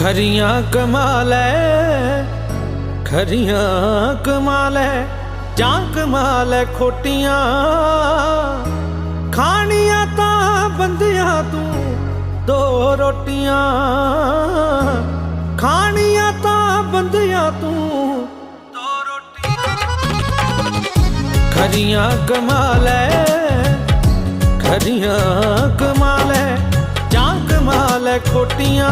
ਖਰੀਆਂ ਕਮਾਲ ਐ ਖਰੀਆਂ ਕਮਾਲ ਐ ਜਾਂ ਕਮਾਲ ਐ ਖੋਟੀਆਂ। ਖਾਣੀਆਂ ਤਾਂ ਬੰਦਿਆਂ ਤੂੰ ਦੋ ਰੋਟੀਆਂ। ਖਾਣੀਆਂ ਤਾਂ ਬੰਦਿਆਂ ਤੂੰ ਦੋ ਰੋਟੀਆਂ। ਖਰੀਆਂ ਕਮਾਲ ਐ ਖਰੀਆਂ ਕਮਾਲ ਐ ਜਾਂ ਕਮਾਲ ਐ ਖੋਟੀਆਂ।